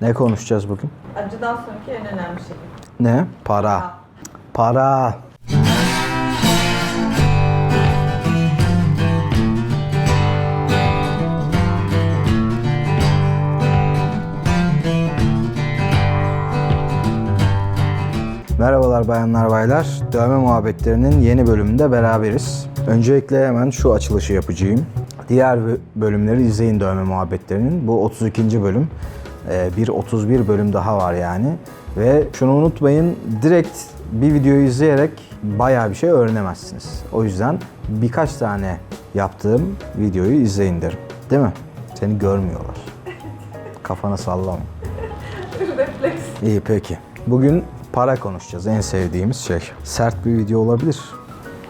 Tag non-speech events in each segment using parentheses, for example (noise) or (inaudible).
Ne konuşacağız bugün? Acıdan sonraki en önemli şey. Ne? Para. Para. Merhabalar bayanlar baylar. Dövme muhabbetlerinin yeni bölümünde beraberiz. Öncelikle hemen şu açılışı yapacağım. Diğer bö- bölümleri izleyin dövme muhabbetlerinin. Bu 32. bölüm. Ee, Bir 31 bölüm daha var yani. Ve şunu unutmayın, direkt bir videoyu izleyerek bayağı bir şey öğrenemezsiniz. O yüzden birkaç tane yaptığım videoyu izleyin derim. Değil mi? Seni görmüyorlar. Kafana sallama. Refleks. İyi peki. Bugün para konuşacağız. En sevdiğimiz şey. Sert bir video olabilir.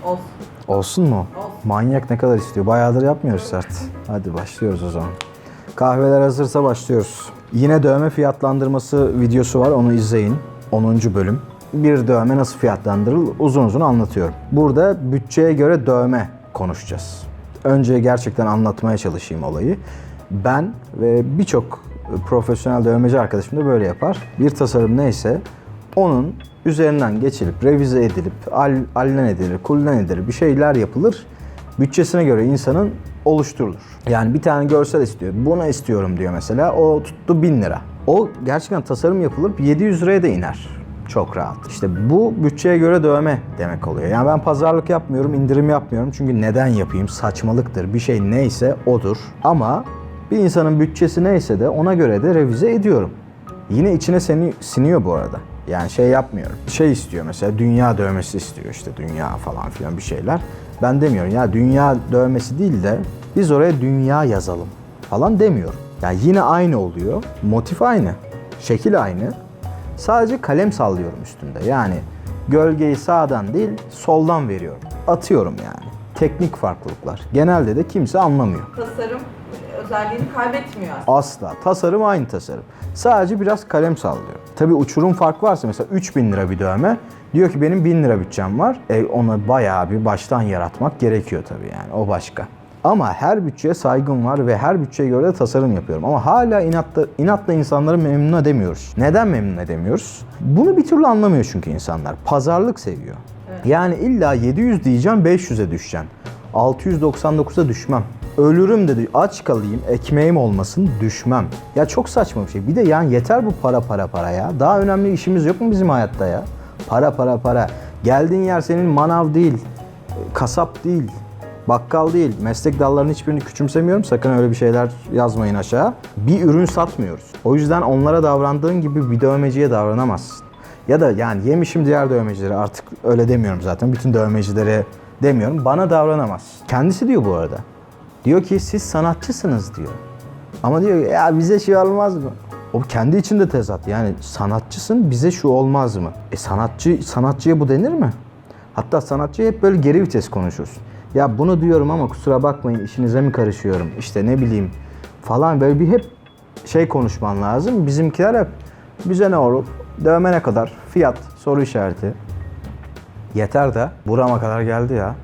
Olsun. Olsun mu? Olsun. Manyak ne kadar istiyor? Bayağıdır yapmıyoruz sert. Hadi başlıyoruz o zaman. Kahveler hazırsa başlıyoruz. Yine dövme fiyatlandırması videosu var. Onu izleyin. 10. bölüm. Bir dövme nasıl fiyatlandırılır uzun uzun anlatıyorum. Burada bütçeye göre dövme konuşacağız. Önce gerçekten anlatmaya çalışayım olayı. Ben ve birçok profesyonel dövmeci arkadaşım da böyle yapar. Bir tasarım neyse onun üzerinden geçilip, revize edilip, al, allen edilir, kullen edilir, bir şeyler yapılır. Bütçesine göre insanın oluşturulur. Yani bir tane görsel istiyor. Bunu istiyorum diyor mesela. O tuttu 1000 lira. O gerçekten tasarım yapılıp 700 liraya da iner. Çok rahat. İşte bu bütçeye göre dövme demek oluyor. Yani ben pazarlık yapmıyorum, indirim yapmıyorum. Çünkü neden yapayım? Saçmalıktır. Bir şey neyse odur. Ama bir insanın bütçesi neyse de ona göre de revize ediyorum. Yine içine seni, siniyor bu arada. Yani şey yapmıyorum. Şey istiyor mesela dünya dövmesi istiyor işte dünya falan filan bir şeyler. Ben demiyorum ya dünya dövmesi değil de biz oraya dünya yazalım falan demiyorum. Yani yine aynı oluyor. Motif aynı. Şekil aynı. Sadece kalem sallıyorum üstünde. Yani gölgeyi sağdan değil soldan veriyorum. Atıyorum yani. Teknik farklılıklar. Genelde de kimse anlamıyor. Tasarım özelliğini kaybetmiyor aslında. Asla. Tasarım aynı tasarım. Sadece biraz kalem sallıyor. Tabii uçurum fark varsa mesela 3000 lira bir dövme. Diyor ki benim 1000 lira bütçem var. E ona bayağı bir baştan yaratmak gerekiyor tabii yani. O başka. Ama her bütçeye saygım var ve her bütçeye göre de tasarım yapıyorum. Ama hala inatla, inatla insanları memnun edemiyoruz. Neden memnun edemiyoruz? Bunu bir türlü anlamıyor çünkü insanlar. Pazarlık seviyor. Yani illa 700 diyeceğim 500'e düşeceğim. 699'a düşmem. Ölürüm dedi. Aç kalayım, ekmeğim olmasın düşmem. Ya çok saçma bir şey. Bir de yani yeter bu para para para ya. Daha önemli işimiz yok mu bizim hayatta ya? Para para para. Geldiğin yer senin manav değil, kasap değil, bakkal değil. Meslek dallarının hiçbirini küçümsemiyorum. Sakın öyle bir şeyler yazmayın aşağı. Bir ürün satmıyoruz. O yüzden onlara davrandığın gibi bir dövmeciye davranamazsın. Ya da yani yemişim diğer dövmecileri artık öyle demiyorum zaten. Bütün dövmecilere demiyorum. Bana davranamaz. Kendisi diyor bu arada. Diyor ki siz sanatçısınız diyor. Ama diyor ya bize şey olmaz mı? O kendi içinde tezat. Yani sanatçısın bize şu olmaz mı? E sanatçı sanatçıya bu denir mi? Hatta sanatçıya hep böyle geri vites konuşursun. Ya bunu diyorum ama kusura bakmayın işinize mi karışıyorum? İşte ne bileyim falan böyle bir hep şey konuşman lazım. Bizimkiler hep bize ne olur? Dövme ne kadar? Fiyat, soru işareti. Yeter de burama kadar geldi ya.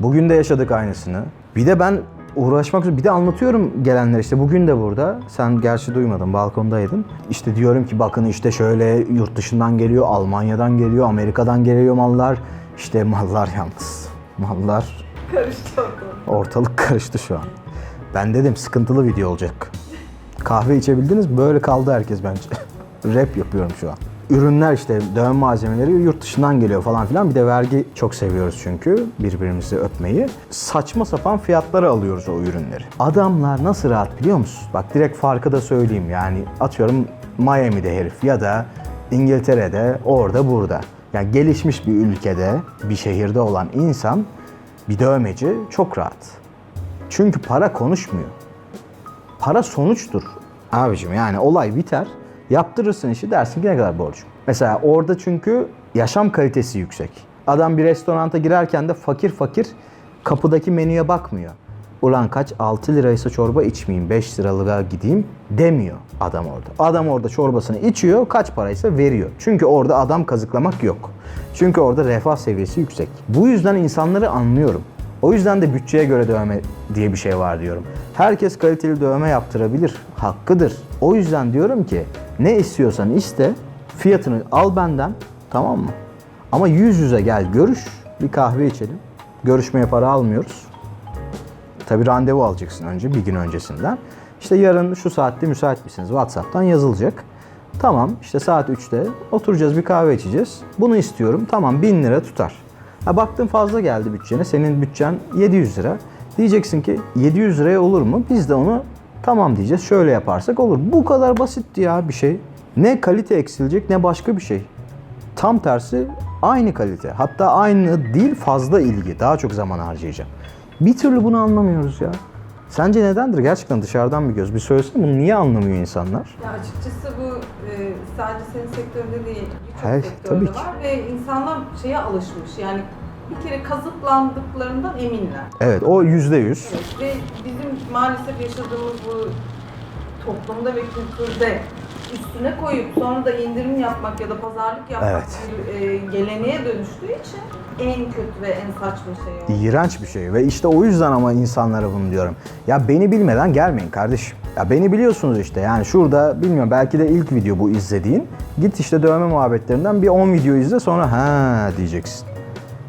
Bugün de yaşadık aynısını. Bir de ben uğraşmak üzere bir de anlatıyorum gelenler işte bugün de burada. Sen gerçi duymadın balkondaydın. İşte diyorum ki bakın işte şöyle yurt dışından geliyor, Almanya'dan geliyor, Amerika'dan geliyor mallar. İşte mallar yalnız. Mallar Karıştı ortalık. ortalık karıştı şu an. Ben dedim sıkıntılı video olacak. Kahve içebildiniz? Böyle kaldı herkes bence. (laughs) Rap yapıyorum şu an. Ürünler işte dövme malzemeleri yurt dışından geliyor falan filan. Bir de vergi çok seviyoruz çünkü birbirimizi öpmeyi. Saçma sapan fiyatlara alıyoruz o ürünleri. Adamlar nasıl rahat biliyor musun? Bak direkt farkı da söyleyeyim yani atıyorum Miami'de herif ya da İngiltere'de orada burada. Yani gelişmiş bir ülkede bir şehirde olan insan bir dövmeci çok rahat. Çünkü para konuşmuyor. Para sonuçtur. Abicim yani olay biter. Yaptırırsın işi dersin ki ne kadar borcum. Mesela orada çünkü yaşam kalitesi yüksek. Adam bir restoranta girerken de fakir fakir kapıdaki menüye bakmıyor. Ulan kaç 6 liraysa çorba içmeyeyim 5 liralığa gideyim demiyor adam orada. Adam orada çorbasını içiyor kaç paraysa veriyor. Çünkü orada adam kazıklamak yok. Çünkü orada refah seviyesi yüksek. Bu yüzden insanları anlıyorum. O yüzden de bütçeye göre dövme diye bir şey var diyorum. Herkes kaliteli dövme yaptırabilir. Hakkıdır. O yüzden diyorum ki Ne istiyorsan iste, fiyatını al benden, tamam mı? Ama yüz yüze gel, görüş, bir kahve içelim. Görüşmeye para almıyoruz. Tabii randevu alacaksın önce, bir gün öncesinden. İşte yarın şu saatte müsait misiniz? WhatsApp'tan yazılacak. Tamam, işte saat 3'te oturacağız, bir kahve içeceğiz. Bunu istiyorum, tamam 1000 lira tutar. Ha baktın fazla geldi bütçene, senin bütçen 700 lira. Diyeceksin ki 700 liraya olur mu? Biz de onu tamam diyeceğiz, şöyle yaparsak olur. Bu kadar basitti ya bir şey. Ne kalite eksilecek ne başka bir şey. Tam tersi aynı kalite. Hatta aynı değil fazla ilgi. Daha çok zaman harcayacağım. Bir türlü bunu anlamıyoruz ya. Sence nedendir? Gerçekten dışarıdan bir göz. Bir söylesene bunu niye anlamıyor insanlar? Ya açıkçası bu e, sadece senin sektöründe değil, birçok sektörde tabii ki. var ve insanlar şeye alışmış. Yani bir kere kazıklandıklarından eminler. Evet o yüzde yüz. Evet, ve bizim maalesef yaşadığımız bu toplumda ve kültürde üstüne koyup sonra da indirim yapmak ya da pazarlık yapmak Evet. bir e, geleneğe dönüştüğü için en kötü ve en saçma şey o. İğrenç bir şey ve işte o yüzden ama insanlara bunu diyorum. Ya beni bilmeden gelmeyin kardeşim. Ya beni biliyorsunuz işte yani şurada bilmiyorum belki de ilk video bu izlediğin. Git işte dövme muhabbetlerinden bir 10 video izle sonra ha diyeceksin.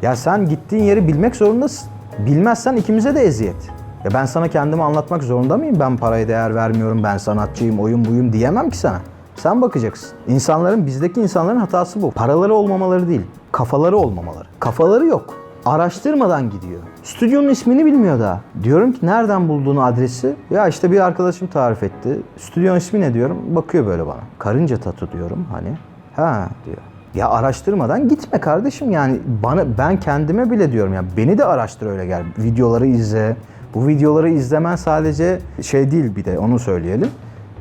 Ya sen gittiğin yeri bilmek zorundasın. Bilmezsen ikimize de eziyet. Ya ben sana kendimi anlatmak zorunda mıyım? Ben paraya değer vermiyorum, ben sanatçıyım, oyun buyum diyemem ki sana. Sen bakacaksın. İnsanların, bizdeki insanların hatası bu. Paraları olmamaları değil, kafaları olmamaları. Kafaları yok. Araştırmadan gidiyor. Stüdyonun ismini bilmiyor daha. Diyorum ki nereden bulduğunu adresi? Ya işte bir arkadaşım tarif etti. Stüdyonun ismi ne diyorum? Bakıyor böyle bana. Karınca tatu diyorum hani. Ha diyor. Ya araştırmadan gitme kardeşim yani bana ben kendime bile diyorum ya beni de araştır öyle gel. Videoları izle. Bu videoları izlemen sadece şey değil bir de onu söyleyelim.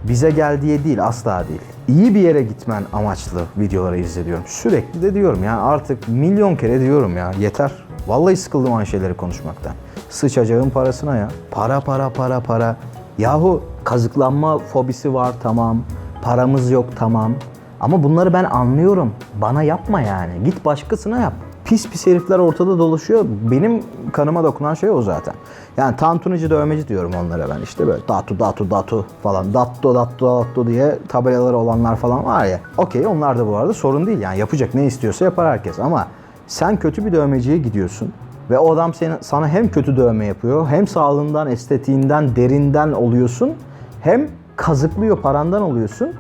Bize gel diye değil asla değil. İyi bir yere gitmen amaçlı videoları izle diyorum. Sürekli de diyorum ya artık milyon kere diyorum ya yeter. Vallahi sıkıldım aynı şeyleri konuşmaktan. Sıçacağın parasına ya. Para para para para. Yahu kazıklanma fobisi var tamam. Paramız yok tamam. Ama bunları ben anlıyorum. Bana yapma yani. Git başkasına yap. Pis pis herifler ortada dolaşıyor. Benim kanıma dokunan şey o zaten. Yani tantunici dövmeci diyorum onlara ben işte böyle datu datu datu falan datto datto datto diye tabelaları olanlar falan var ya. Okey onlar da bu arada sorun değil yani yapacak ne istiyorsa yapar herkes ama sen kötü bir dövmeciye gidiyorsun ve o adam seni, sana hem kötü dövme yapıyor hem sağlığından, estetiğinden, derinden oluyorsun hem kazıklıyor parandan oluyorsun.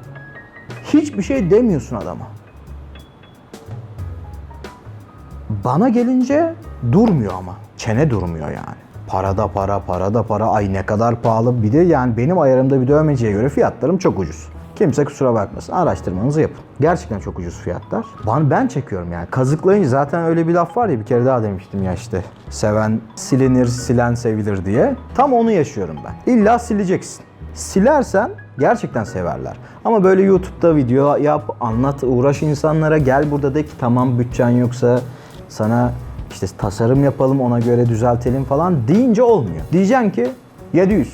Hiçbir şey demiyorsun adama. Bana gelince durmuyor ama. Çene durmuyor yani. Para da para, para da para. Ay ne kadar pahalı. Bir de yani benim ayarımda bir dövmeciye göre fiyatlarım çok ucuz. Kimse kusura bakmasın. Araştırmanızı yapın. Gerçekten çok ucuz fiyatlar. Ben, ben çekiyorum yani. Kazıklayınca zaten öyle bir laf var ya bir kere daha demiştim ya işte. Seven silinir, silen sevilir diye. Tam onu yaşıyorum ben. İlla sileceksin. Silersen gerçekten severler. Ama böyle YouTube'da video yap, anlat, uğraş insanlara gel burada de ki tamam bütçen yoksa sana işte tasarım yapalım ona göre düzeltelim falan deyince olmuyor. Diyeceksin ki 700.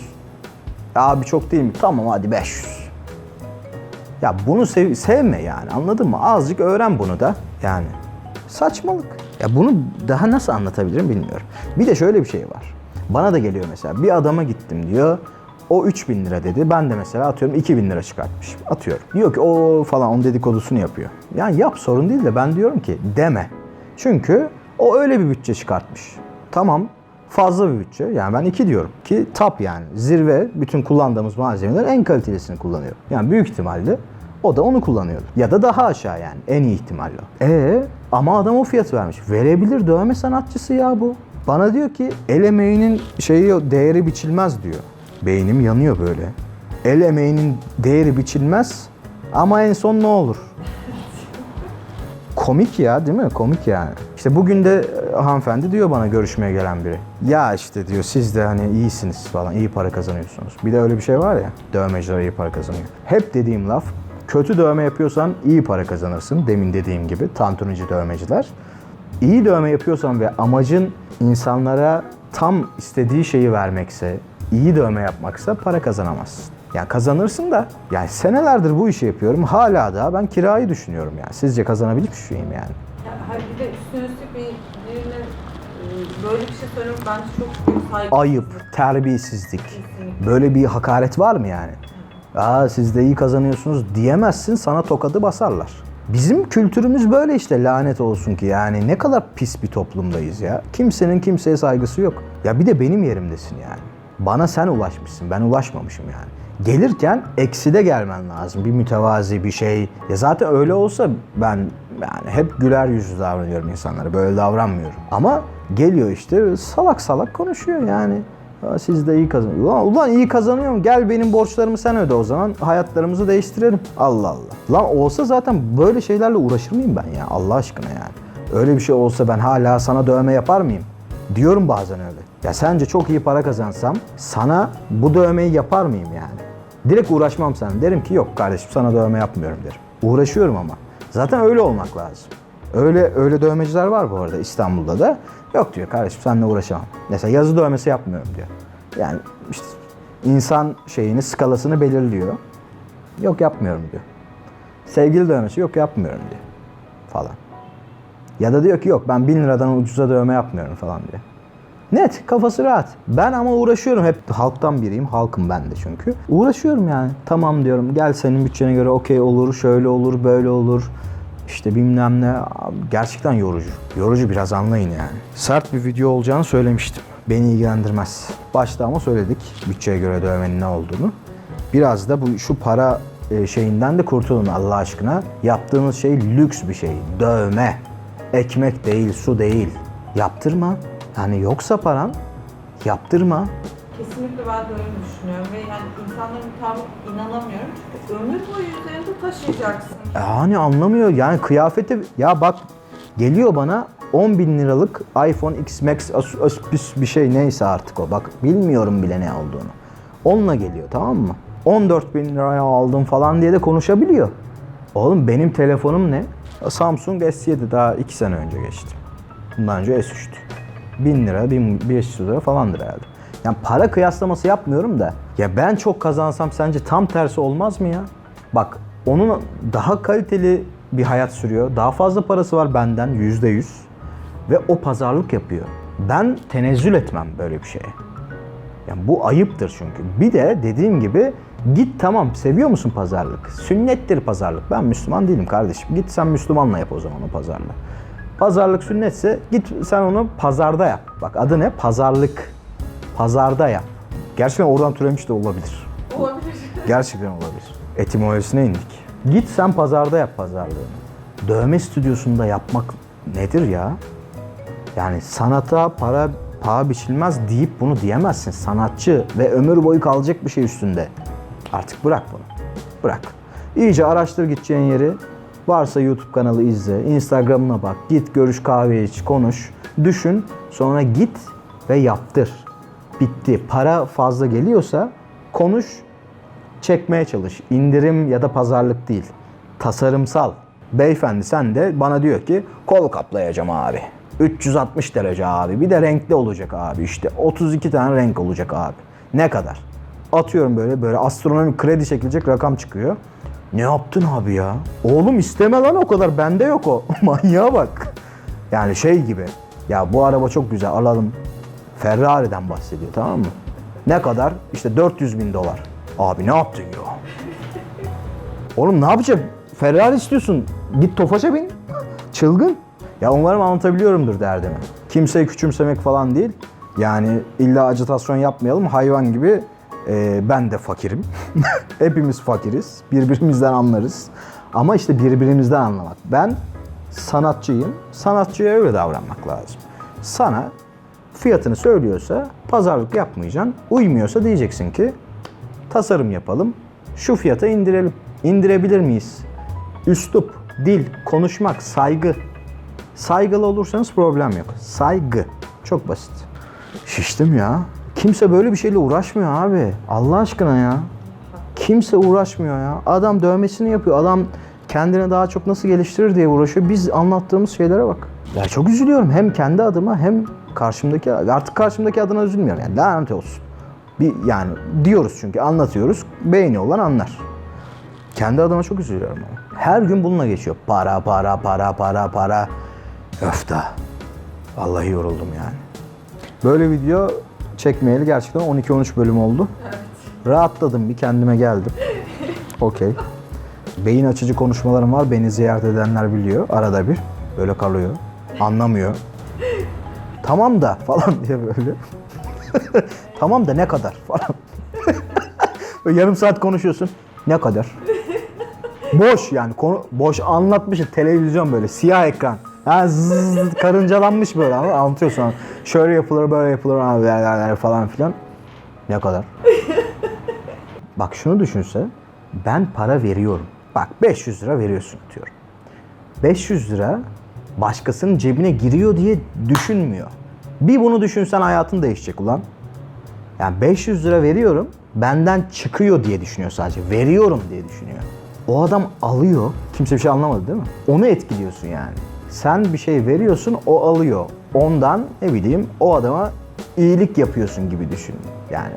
Ya abi çok değil mi? Tamam hadi 500. Ya bunu sev- sevme yani anladın mı? Azıcık öğren bunu da yani. Saçmalık. Ya bunu daha nasıl anlatabilirim bilmiyorum. Bir de şöyle bir şey var. Bana da geliyor mesela bir adama gittim diyor. O 3000 lira dedi. Ben de mesela atıyorum 2000 lira çıkartmışım. Atıyorum. Diyor ki o falan onun dedikodusunu yapıyor. Yani yap sorun değil de ben diyorum ki deme. Çünkü o öyle bir bütçe çıkartmış. Tamam fazla bir bütçe. Yani ben 2 diyorum ki top yani zirve bütün kullandığımız malzemelerin en kalitelisini kullanıyor. Yani büyük ihtimalle o da onu kullanıyordu. Ya da daha aşağı yani en iyi ihtimalle. E ama adam o fiyat vermiş. Verebilir dövme sanatçısı ya bu. Bana diyor ki el emeğinin şeyi değeri biçilmez diyor. Beynim yanıyor böyle. El emeğinin değeri biçilmez ama en son ne olur? Komik ya değil mi? Komik yani. İşte bugün de e, hanımefendi diyor bana görüşmeye gelen biri. Ya işte diyor siz de hani iyisiniz falan, iyi para kazanıyorsunuz. Bir de öyle bir şey var ya, dövmeciler iyi para kazanıyor. Hep dediğim laf, kötü dövme yapıyorsan iyi para kazanırsın. Demin dediğim gibi tantunici dövmeciler. İyi dövme yapıyorsan ve amacın insanlara tam istediği şeyi vermekse, iyi dövme yapmaksa para kazanamazsın. Yani kazanırsın da yani senelerdir bu işi yapıyorum. Hala da ben kirayı düşünüyorum yani. Sizce kazanabilmiş miyim yani? Ya, hayır, bir de üstüne üstlük bir birine e, böyle bir şey söylemek bence çok büyük saygı. Ayıp, terbiyesizlik. Kesinlikle. Böyle bir hakaret var mı yani? Aa siz de iyi kazanıyorsunuz diyemezsin sana tokadı basarlar. Bizim kültürümüz böyle işte lanet olsun ki yani ne kadar pis bir toplumdayız ya. Kimsenin kimseye saygısı yok. Ya bir de benim yerimdesin yani. Bana sen ulaşmışsın ben ulaşmamışım yani. Gelirken ekside gelmen lazım. Bir mütevazi bir şey. Ya zaten öyle olsa ben yani hep güler yüzlü davranıyorum insanlara. Böyle davranmıyorum. Ama geliyor işte salak salak konuşuyor yani. "Aa, Siz de iyi kazanıyor. Ulan, ulan iyi kazanıyorum. Gel benim borçlarımı sen öde o zaman. Hayatlarımızı değiştirelim. Allah Allah. Lan olsa zaten böyle şeylerle uğraşır mıyım ben ya? Allah aşkına yani. Öyle bir şey olsa ben hala sana dövme yapar mıyım? Diyorum bazen öyle. Ya sence çok iyi para kazansam sana bu dövmeyi yapar mıyım yani? Direkt uğraşmam sen. Derim ki yok kardeşim sana dövme yapmıyorum derim. Uğraşıyorum ama. Zaten öyle olmak lazım. Öyle öyle dövmeciler var bu arada İstanbul'da da. Yok diyor kardeşim seninle uğraşamam. Mesela yazı dövmesi yapmıyorum diyor. Yani işte insan şeyini skalasını belirliyor. Yok yapmıyorum diyor. Sevgili dövmesi yok yapmıyorum diyor. Falan. Ya da diyor ki yok ben 1000 liradan ucuza dövme yapmıyorum falan diyor. Net kafası rahat. Ben ama uğraşıyorum hep halktan biriyim. Halkım ben de çünkü. Uğraşıyorum yani. Tamam diyorum gel senin bütçene göre okey olur, şöyle olur, böyle olur. İşte bilmem ne. Gerçekten yorucu. Yorucu biraz anlayın yani. Sert bir video olacağını söylemiştim. Beni ilgilendirmez. Başta ama söyledik bütçeye göre dövmenin ne olduğunu. Biraz da bu şu para e, şeyinden de kurtulun Allah aşkına. Yaptığınız şey lüks bir şey. Dövme. Ekmek değil, su değil. Yaptırma. Yani yoksa paran yaptırma. Kesinlikle ben de öyle düşünüyorum ve yani insanların tavrı inanamıyorum. Çünkü ömür boyu üzerinde taşıyacaksın. Yani anlamıyor. Yani kıyafeti ya bak geliyor bana 10 bin liralık iPhone X Max As- bir şey neyse artık o. Bak bilmiyorum bile ne olduğunu. Onunla geliyor tamam mı? 14 bin liraya aldım falan diye de konuşabiliyor. Oğlum benim telefonum ne? Samsung S7 daha 2 sene önce geçtim. Bundan önce S3'tü. 1000 lira, 1500 lira falandır herhalde. Yani para kıyaslaması yapmıyorum da ya ben çok kazansam sence tam tersi olmaz mı ya? Bak onun daha kaliteli bir hayat sürüyor. Daha fazla parası var benden yüzde yüz. Ve o pazarlık yapıyor. Ben tenezzül etmem böyle bir şeye. Yani bu ayıptır çünkü. Bir de dediğim gibi git tamam seviyor musun pazarlık? Sünnettir pazarlık. Ben Müslüman değilim kardeşim. Git sen Müslümanla yap o zaman o pazarlığı. Pazarlık sünnetse git sen onu pazarda yap. Bak adı ne? Pazarlık. Pazarda yap. Gerçekten oradan türemiş de olabilir. Olabilir. Gerçekten olabilir. Etimolojisine indik. Git sen pazarda yap pazarlığını. Dövme stüdyosunda yapmak nedir ya? Yani sanata para paha biçilmez deyip bunu diyemezsin. Sanatçı ve ömür boyu kalacak bir şey üstünde. Artık bırak bunu. Bırak. İyice araştır gideceğin yeri. Varsa YouTube kanalı izle, Instagram'ına bak, git görüş kahve iç, konuş, düşün, sonra git ve yaptır. Bitti. Para fazla geliyorsa konuş, çekmeye çalış. İndirim ya da pazarlık değil. Tasarımsal. Beyefendi sen de bana diyor ki kol kaplayacağım abi. 360 derece abi. Bir de renkli olacak abi. İşte 32 tane renk olacak abi. Ne kadar? Atıyorum böyle böyle astronomik kredi çekilecek rakam çıkıyor. Ne yaptın abi ya? Oğlum isteme lan o kadar. Bende yok o. (laughs) Manyağa bak. Yani şey gibi. Ya bu araba çok güzel alalım. Ferrari'den bahsediyor tamam mı? Ne kadar? İşte 400 bin dolar. Abi ne yaptın ya? Oğlum ne yapacak? Ferrari istiyorsun. Git Tofaş'a bin. Çılgın. Ya umarım anlatabiliyorumdur derdimi. Kimseyi küçümsemek falan değil. Yani illa acitasyon yapmayalım. Hayvan gibi e, ben de fakirim. (laughs) Hepimiz fakiriz. Birbirimizden anlarız. Ama işte birbirimizden anlamak. Ben sanatçıyım. Sanatçıya öyle davranmak lazım. Sana fiyatını söylüyorsa pazarlık yapmayacaksın. Uymuyorsa diyeceksin ki tasarım yapalım. Şu fiyata indirelim. İndirebilir miyiz? Üslup, dil, konuşmak, saygı. Saygılı olursanız problem yok. Saygı. Çok basit. Şiştim ya. Kimse böyle bir şeyle uğraşmıyor abi. Allah aşkına ya. Kimse uğraşmıyor ya. Adam dövmesini yapıyor. Adam kendini daha çok nasıl geliştirir diye uğraşıyor. Biz anlattığımız şeylere bak. Ya çok üzülüyorum. Hem kendi adıma hem karşımdaki artık karşımdaki adına üzülmüyorum. Yani lanet olsun. Bir yani diyoruz çünkü anlatıyoruz. Beğeniyorlar anlar. Kendi adıma çok üzülüyorum ama. Her gün bununla geçiyor. Para, para, para, para, para. Öf da. Vallahi yoruldum yani. Böyle video çekmeyeli gerçekten 12-13 bölüm oldu. Rahatladım bir kendime geldim. (laughs) Okey. Beyin açıcı konuşmalarım var. Beni ziyaret edenler biliyor. Arada bir. Böyle kalıyor. Anlamıyor. (laughs) Tamam da falan diye böyle. (laughs) tamam da ne kadar falan. Böyle yarım saat konuşuyorsun. Ne kadar? Boş yani konu boş anlatmışsın televizyon böyle siyah ekran. Ha zzz, karıncalanmış böyle ama anlatıyor sonra. Şöyle yapılır böyle yapılır abi falan filan. Ne kadar? (laughs) Bak şunu düşünse ben para veriyorum. Bak 500 lira veriyorsun diyorum. 500 lira başkasının cebine giriyor diye düşünmüyor. Bir bunu düşünsen hayatın değişecek ulan. Yani 500 lira veriyorum, benden çıkıyor diye düşünüyor sadece. Veriyorum diye düşünüyor. O adam alıyor, kimse bir şey anlamadı değil mi? Onu etkiliyorsun yani. Sen bir şey veriyorsun, o alıyor. Ondan ne bileyim o adama iyilik yapıyorsun gibi düşün. Yani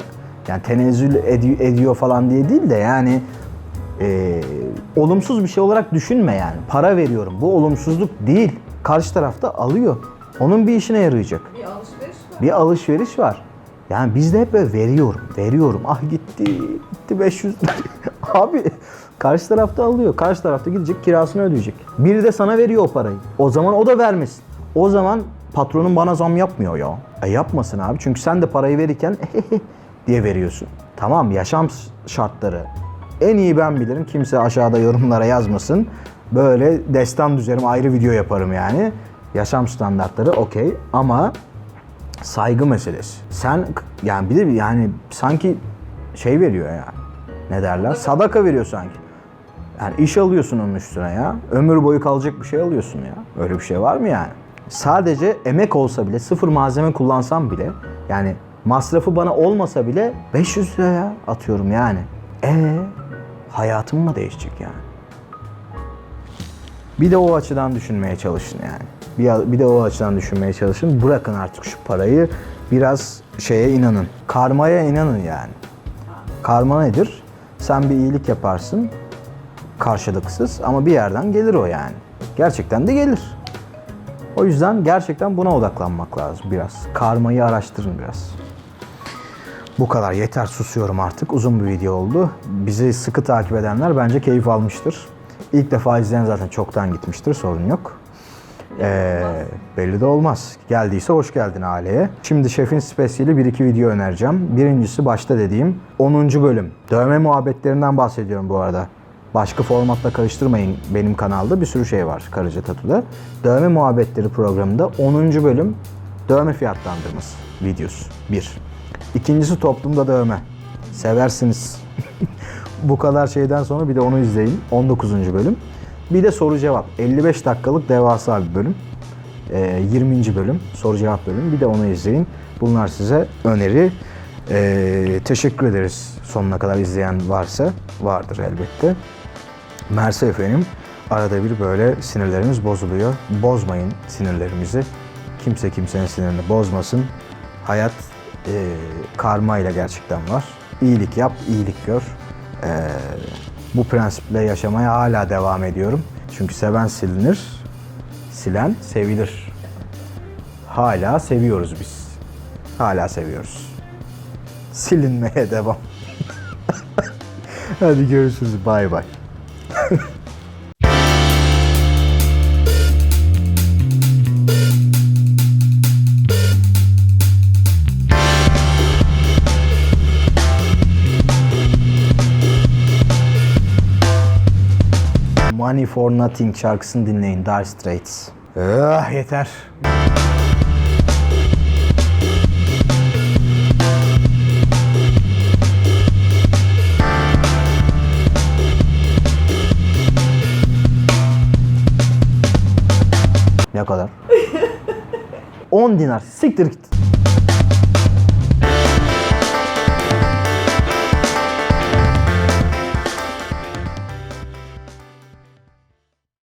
yani tenezzül edi- ediyor falan diye değil de yani e, olumsuz bir şey olarak düşünme yani. Para veriyorum. Bu olumsuzluk değil. Karşı tarafta alıyor. Onun bir işine yarayacak Bir alışveriş var. bir alışveriş var. Yani bizde hep böyle veriyorum, veriyorum. Ah gitti, gitti 500 lira. (laughs) Abi karşı tarafta alıyor. Karşı tarafta gidecek kirasını ödeyecek. Biri de sana veriyor o parayı. O zaman o da vermesin. O zaman patronun bana zam yapmıyor ya. E yapmasın abi. Çünkü sen de parayı verirken diye veriyorsun. Tamam yaşam şartları en iyi ben bilirim. Kimse aşağıda yorumlara yazmasın. Böyle destan düzerim ayrı video yaparım yani. Yaşam standartları okey ama saygı meselesi. Sen yani bir de yani sanki şey veriyor ya. Ne derler? Sadaka veriyor sanki. Yani iş alıyorsun onun üstüne ya. Ömür boyu kalacak bir şey alıyorsun ya. Öyle bir şey var mı yani? Sadece emek olsa bile, sıfır malzeme kullansam bile, yani masrafı bana olmasa bile 500 liraya atıyorum yani. E hayatım mı değişecek yani? Bir de o açıdan düşünmeye çalışın yani. Bir, bir de o açıdan düşünmeye çalışın. Bırakın artık şu parayı. Biraz şeye inanın. Karmaya inanın yani. Karma nedir? Sen bir iyilik yaparsın. Karşılıksız ama bir yerden gelir o yani. Gerçekten de gelir. O yüzden gerçekten buna odaklanmak lazım biraz. Karmayı araştırın biraz. Bu kadar yeter susuyorum artık. Uzun bir video oldu. Bizi sıkı takip edenler bence keyif almıştır. İlk defa izleyen zaten çoktan gitmiştir sorun yok. Ee, belli de olmaz. Geldiyse hoş geldin aileye. Şimdi şefin spesiyeli bir iki video önereceğim. Birincisi başta dediğim 10. bölüm. Dövme muhabbetlerinden bahsediyorum bu arada. Başka formatla karıştırmayın benim kanalda bir sürü şey var Karaca Tatu'da. Dövme muhabbetleri programında 10. bölüm dövme fiyatlandırması videosu. 1. İkincisi toplumda dövme. Seversiniz. (laughs) Bu kadar şeyden sonra bir de onu izleyin. 19. bölüm. Bir de soru cevap. 55 dakikalık devasa bir bölüm. Ee, 20. bölüm. Soru cevap bölüm. Bir de onu izleyin. Bunlar size öneri. Ee, teşekkür ederiz sonuna kadar izleyen varsa. Vardır elbette. Mersi efendim. Arada bir böyle sinirlerimiz bozuluyor. Bozmayın sinirlerimizi. Kimse kimsenin sinirini bozmasın. Hayat e, karma ile gerçekten var. İyilik yap, iyilik gör. E, bu prensiple yaşamaya hala devam ediyorum. Çünkü seven silinir, silen sevilir. Hala seviyoruz biz. Hala seviyoruz. Silinmeye devam. (laughs) Hadi görüşürüz. Bay bay. Money for Nothing şarkısını dinleyin. Dire Straits. Ah yeter. Kadar? (laughs) 10 dinar. Siktir git.